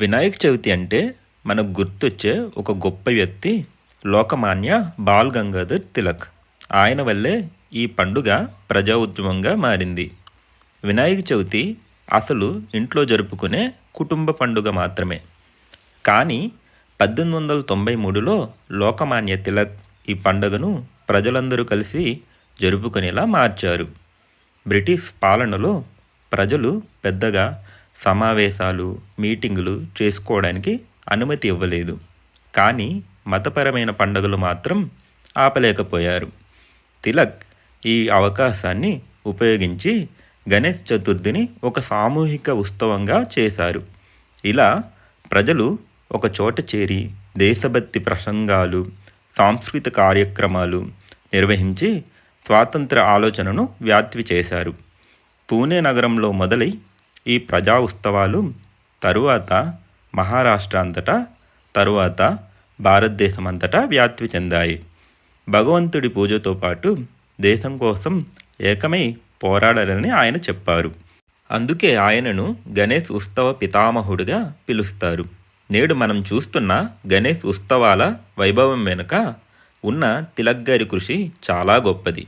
వినాయక చవితి అంటే మనకు గుర్తొచ్చే ఒక గొప్ప వ్యక్తి లోకమాన్య బాల్ గంగాధర్ తిలక్. ఆయన వల్లే ఈ పండుగ ప్రజా ఉద్యమంగా మారింది. వినాయక చవితి అసలు ఇంట్లో జరుపుకునే కుటుంబ పండుగ మాత్రమే. కానీ పద్దెనిమిది వందల తొంభై మూడులో లోకమాన్య తిలక్ ఈ పండుగను ప్రజలందరూ కలిసి జరుపుకునేలా మార్చారు. బ్రిటిష్ పాలనలో ప్రజలు పెద్దగా సమావేశాలు మీటింగులు చేసుకోవడానికి అనుమతి ఇవ్వలేదు. కానీ మతపరమైన పండుగలు మాత్రం ఆపలేకపోయారు. తిలక్ ఈ అవకాశాన్ని ఉపయోగించి గణేష్ చతుర్థిని ఒక సామూహిక ఉత్సవంగా చేశారు. ఇలా ప్రజలు ఒక చోట చేరి దేశభక్తి ప్రసంగాలు సాంస్కృతిక కార్యక్రమాలు నిర్వహించి స్వాతంత్ర ఆలోచనను వ్యాప్తి చేశారు. పూణే నగరంలో మొదలై ఈ ప్రజా ఉత్సవాలు తరువాత మహారాష్ట్ర అంతటా తరువాత భారతదేశం అంతటా వ్యాప్తి చెందాయి. భగవంతుడి పూజతో పాటు దేశం కోసం ఏకమై పోరాడాలని ఆయన చెప్పారు. అందుకే ఆయనను గణేష్ ఉత్సవ పితామహుడిగా పిలుస్తారు. నేడు మనం చూస్తున్న గణేష్ ఉత్సవాల వైభవం వెనుక ఉన్న తిలక్ గారి కృషి చాలా గొప్పది.